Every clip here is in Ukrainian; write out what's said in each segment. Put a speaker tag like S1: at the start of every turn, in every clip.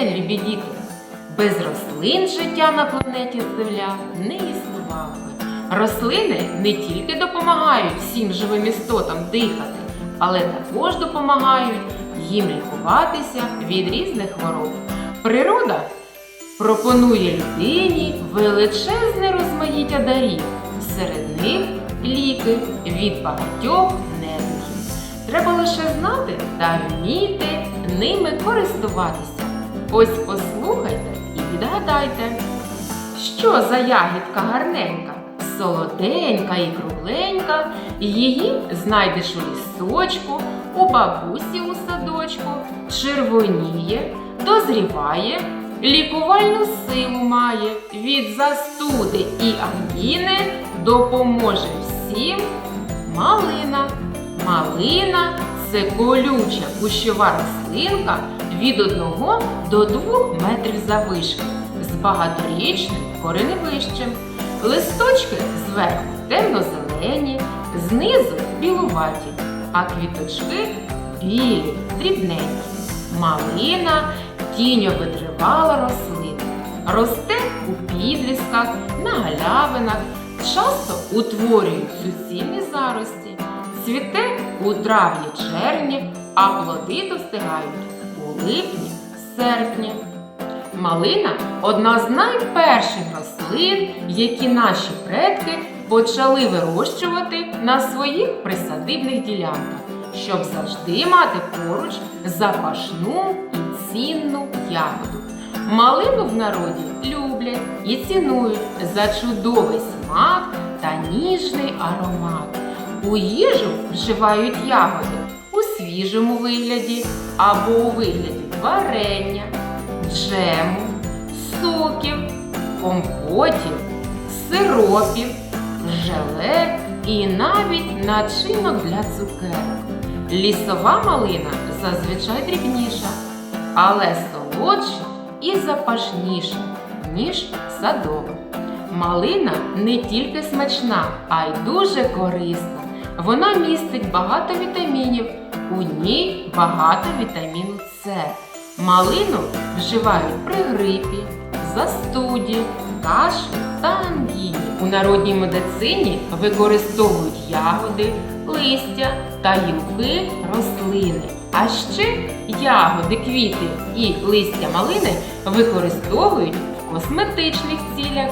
S1: день, любі діти. Без рослин життя на планеті Земля не існувало. Рослини не тільки допомагають всім живим істотам дихати, але також допомагають їм лікуватися від різних хвороб. Природа пропонує людині величезне розмаїття дарів. Серед них ліки від багатьох недугів. Треба лише знати та вміти ними користуватися. Ось послухайте і відгадайте, що за ягідка гарненька, солоденька і кругленька, її знайдеш у лісочку, у бабусі у садочку, червоніє, дозріває, лікувальну силу має, від застуди і ангіни допоможе всім малина. Малина це колюча кущова рослинка від 1 до 2 метрів завишки з багаторічним кореневищем. Листочки зверху темно-зелені, знизу білуваті, а квіточки білі, дрібненькі. Малина тіньовитривала рослина. Росте у підлісках, на галявинах, часто утворюють суцільні зарості. Цвіте у травні-червні, а плоди достигають у липні-серпні. Малина одна з найперших рослин, які наші предки почали вирощувати на своїх присадибних ділянках, щоб завжди мати поруч запашну і цінну ягоду. Малину в народі люблять і цінують за чудовий смак та ніжний аромат. У їжу вживають ягоди свіжому вигляді або у вигляді варення, джему, соків, компотів, сиропів, желе і навіть начинок для цукерок. Лісова малина зазвичай дрібніша, але солодша і запашніша, ніж садова. Малина не тільки смачна, а й дуже корисна. Вона містить багато вітамінів, у ній багато вітаміну С. Малину вживають при грипі, застуді, кашлі та ангіні. У народній медицині використовують ягоди, листя та гілки рослини. А ще ягоди, квіти і листя малини використовують в косметичних цілях.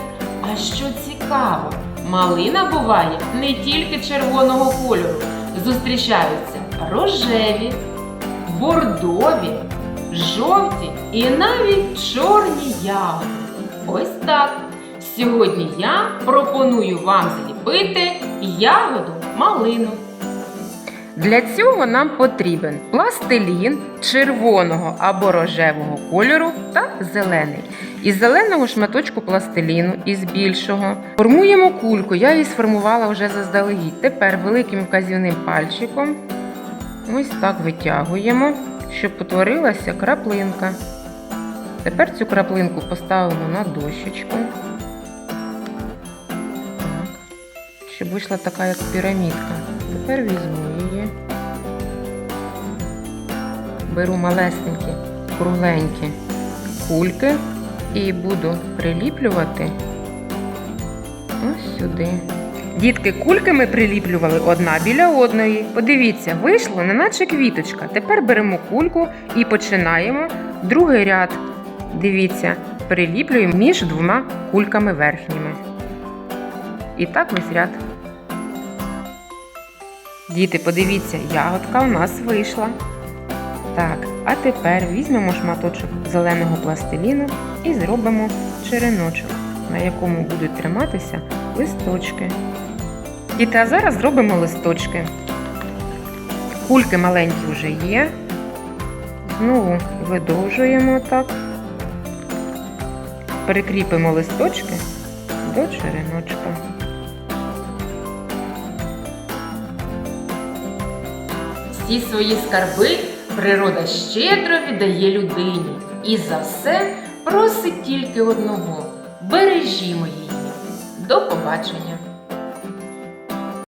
S1: А що цікаво, малина буває не тільки червоного кольору, зустрічаються рожеві, бордові, жовті і навіть чорні ягоди. Ось так. Сьогодні я пропоную вам зліпити ягоду малину. Для цього нам потрібен пластилін червоного або рожевого кольору та зелений. Із зеленого шматочку пластиліну, із більшого, формуємо кульку. Я її сформувала вже заздалегідь. Тепер великим вказівним пальчиком ось так витягуємо, щоб утворилася краплинка. Тепер цю краплинку поставимо на дощечку. Так. Щоб вийшла така, як пірамідка. Тепер візьму її. Беру малесенькі, кругленькі кульки і буду приліплювати ось сюди. Дітки, кульки ми приліплювали одна біля одної. Подивіться, вийшло, неначе квіточка. Тепер беремо кульку і починаємо другий ряд. Дивіться, приліплюємо між двома кульками верхніми. І так весь ряд. Діти, подивіться, ягодка у нас вийшла. Так, а тепер візьмемо шматочок зеленого пластиліну і зробимо череночок, на якому будуть триматися листочки. Діти, а зараз зробимо листочки. Кульки маленькі вже є. Знову видовжуємо так. Перекріпимо листочки до череночка. Всі свої скарби природа щедро віддає людині і за все просить тільки одного. Бережімо її. До побачення!